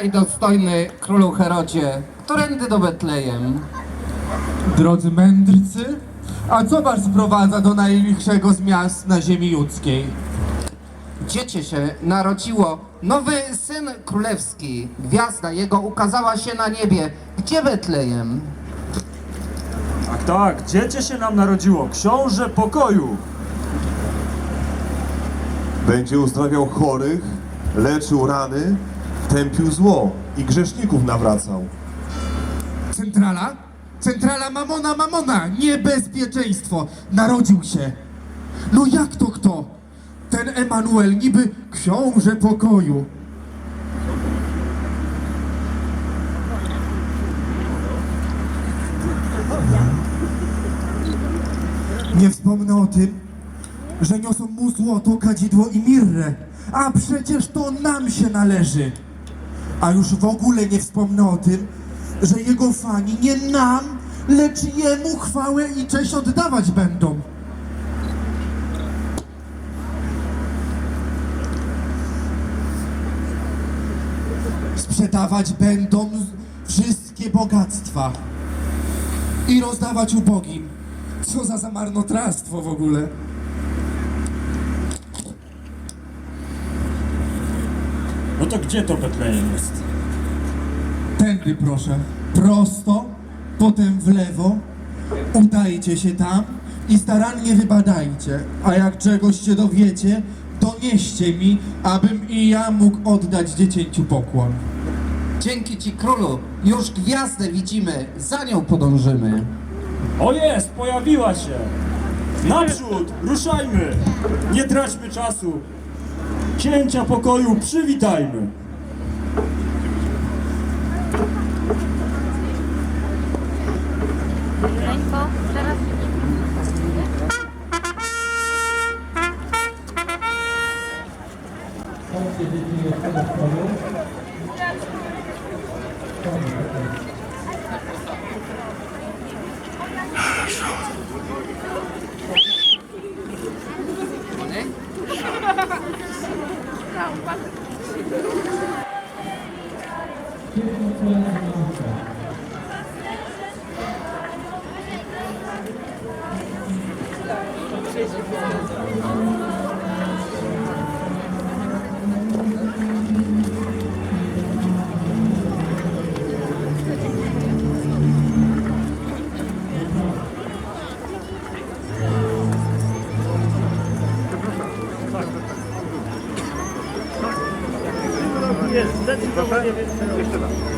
i dostojny królu Herodzie, którędy do Betlejem? Drodzy mędrcy, a co was sprowadza do najlichszego z miast na ziemi ludzkiej? Dziecię się narodziło, nowy syn królewski. Gwiazda jego ukazała się na niebie. Gdzie Betlejem? Tak, tak, dziecię się nam narodziło, książę pokoju. Będzie uzdrawiał chorych, leczył rany, tępił zło i grzeszników nawracał. Centrala? Centrala Mamona Mamona! Niebezpieczeństwo! Narodził się! No jak to kto? Ten Emanuel niby książę pokoju. Nie wspomnę o tym, że niosą mu złoto, kadzidło i mirrę. A przecież to nam się należy. A już w ogóle nie wspomnę o tym, że jego fani nie nam, lecz jemu chwałę i cześć oddawać będą. Sprzedawać będą wszystkie bogactwa i rozdawać ubogim. Co za zamarnotrawstwo w ogóle. No to gdzie to Betlejem jest? Tędy proszę, prosto, potem w lewo, udajcie się tam i starannie wybadajcie, a jak czegoś się dowiecie, donieście mi, abym i ja mógł oddać dziecięciu pokłon. Dzięki ci królu, już gwiazdę widzimy, za nią podążymy. O jest, pojawiła się. Naprzód, ruszajmy. Nie traćmy czasu. Księcia pokoju przywitajmy. Geçtiler.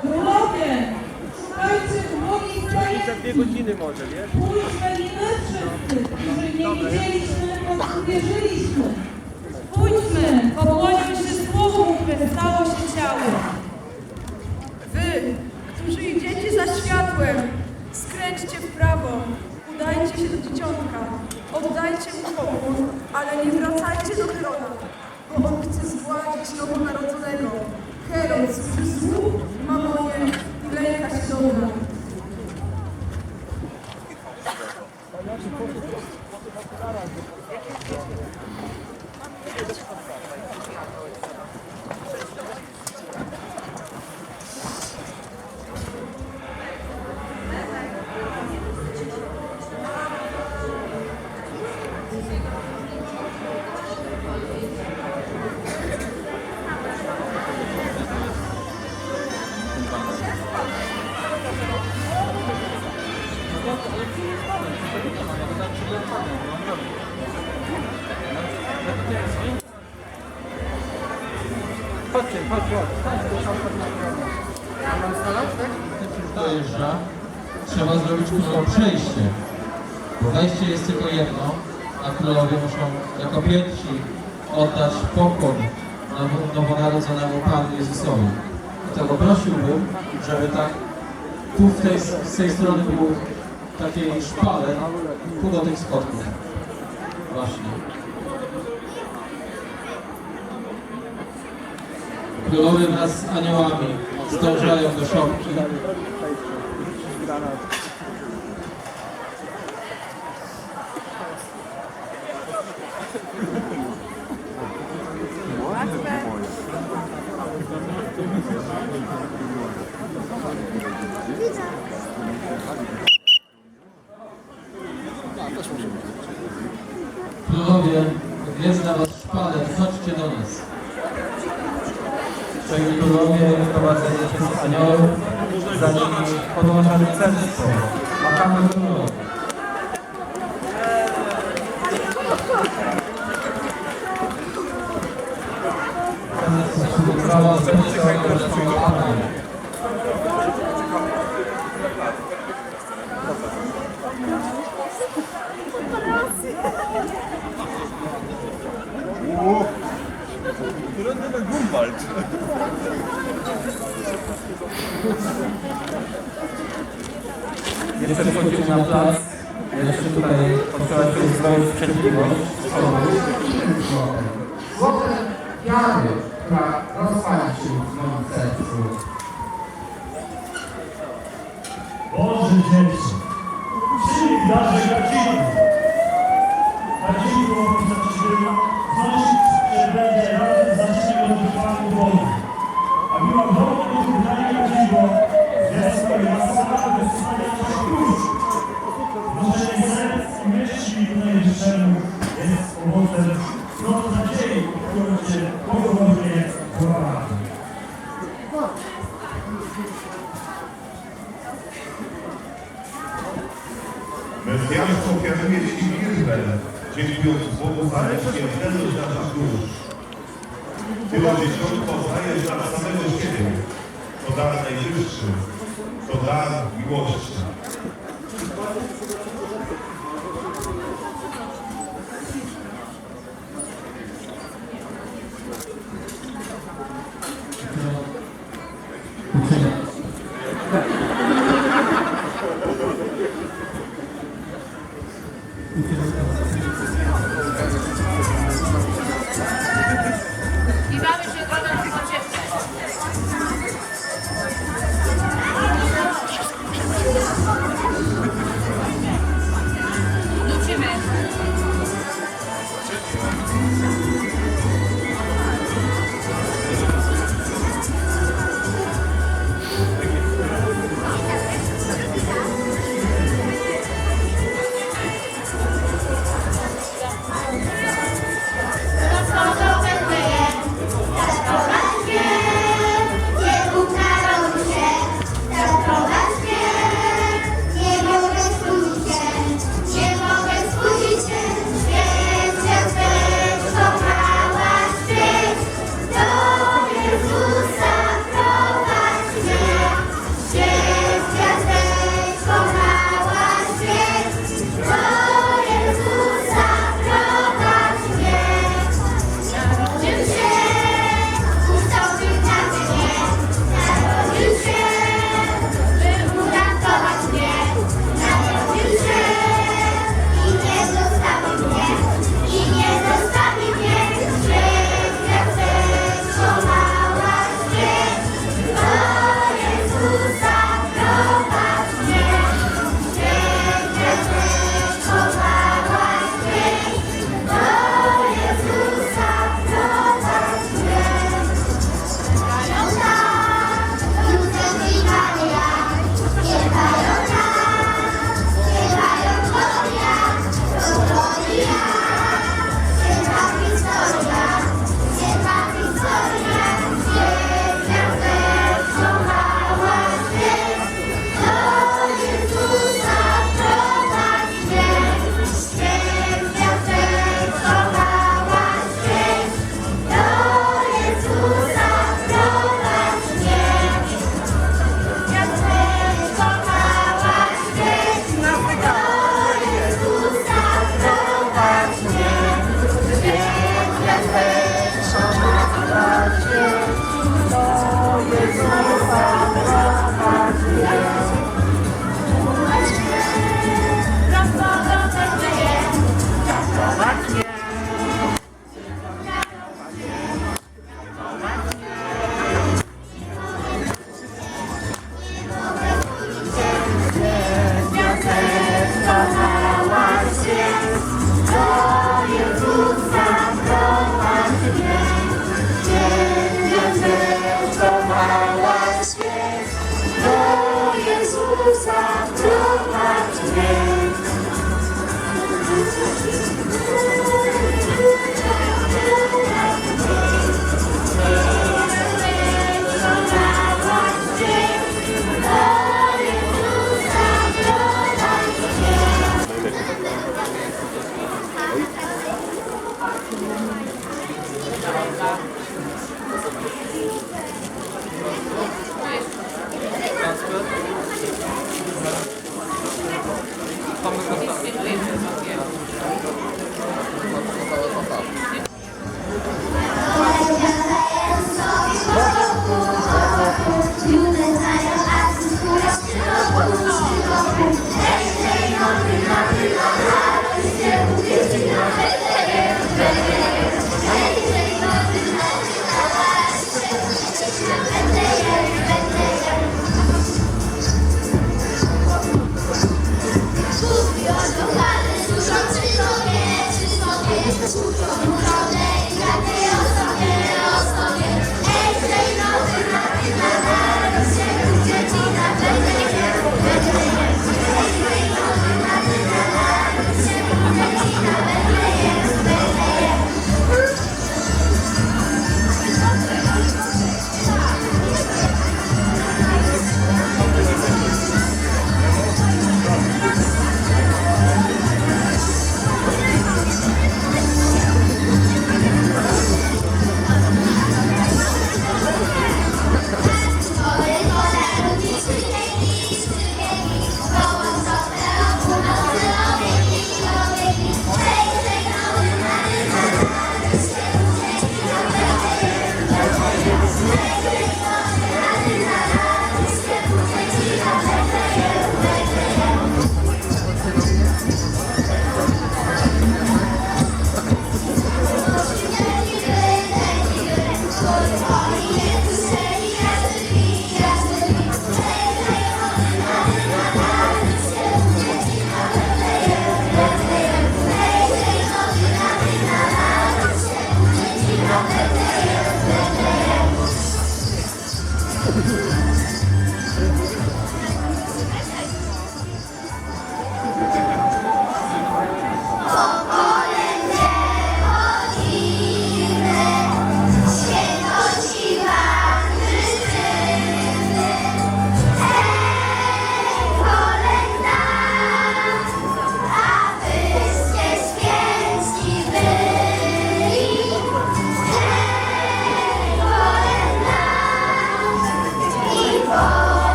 Królowie, szukajcie dłoni za dwie godziny może, wiesz? Pójdźmy i my wszyscy, którzy nie widzieliśmy, uwierzyliśmy. Pójdźmy, pokłońmy się słowu, które stało się ciałem. Wy, którzy idziecie za światłem, skręćcie w prawo, udajcie się do dzieciątka, oddajcie mu pokój, ale nie wracajcie do Heroda, bo on chce zgładzić nowonarodzonego. Herod służy złu, mamonie i lęka się dojeżdża, trzeba zrobić królom przejście. Bo wejście jest tylko jedno, a królowie muszą jako pierwsi oddać now- nowonarodzonemu Panu Jezusowi. Dlatego prosiłbym, żeby tak tu w tej, z tej strony był takiej szpale, tu do tych schodków. Właśnie. Królowie wraz z aniołami zdążają do szopki. Królowie, jest dla was szpaler, chodźcie do nas. Czyli królowie aniołów, za nimi. Machamy królowie. Jeszcze wchodzimy na plac. Jeszcze tutaj potrzeba się uzbroić w cierpliwość. Złotem wiary, która rozpali się w moim sercu. Boży dzieci, przyjmij darze Gadziku. Dziękując Bogu za nieśmiertelność naszych dusz. Tyło dzieciątko znajesz dla samego siebie. To dar najwyższy, to dar miłości.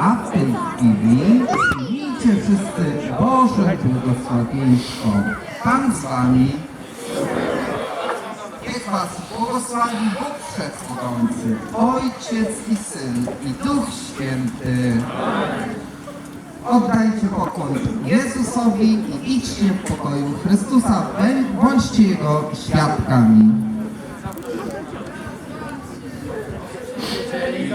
A w tej chwili przyjmijcie wszyscy Boże błogosławieństwo. Pan z wami. Niech was błogosławi Bóg Wszechmogący, Ojciec i Syn i Duch Święty. Oddajcie pokój Jezusowi i idźcie w pokoju Chrystusa. Bądźcie Jego świadkami.